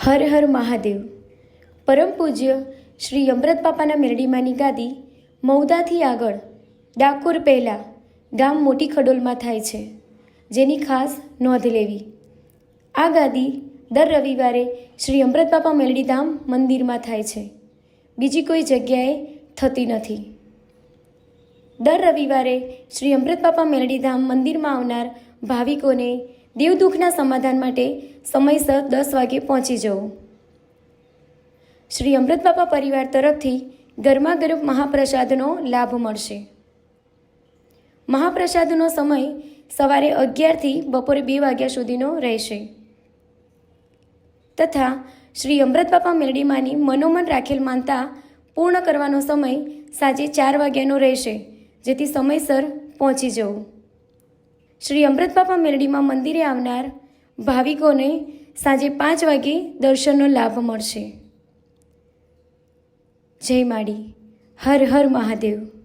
હર હર મહાદેવ. પરમ પૂજ્ય શ્રી અમૃત બાપાના મેરડીમાંની ગાદી મૌદાથી આગળ, ડાકોર પહેલાં, ગામ મોટી ખડોલમાં થાય છે, જેની ખાસ નોંધ લેવી. આ ગાદી દર રવિવારે શ્રી અમૃત બાપા મેલડીધામ મંદિરમાં થાય છે. બીજી કોઈ જગ્યાએ થતી નથી. દર રવિવારે શ્રી અમૃત બાપા મેલડીધામ મંદિરમાં આવનાર ભાવિકોને દેવદુખના સમાધાન માટે સમયસર દસ વાગે પહોંચી જવું. શ્રી અમૃત બાપા પરિવાર તરફથી ગરમાગરમ મહાપ્રસાદનો લાભ મળશે. મહાપ્રસાદનો સમય સવારે અગિયારથી બપોરે બે વાગ્યા સુધીનો રહેશે. તથા શ્રી અમૃત બાપા મેરડીમાની મનોમન રાખેલ માનતા પૂર્ણ કરવાનો સમય સાંજે ચાર વાગ્યાનો રહેશે, જેથી સમયસર પહોંચી જવું. શ્રી અમૃત બાપા મેરડીમાં મંદિરે આવનાર ભાવિકોને સાંજે પાંચ વાગે દર્શનનો લાભ મળશે. જય માડી. હર હર મહાદેવ.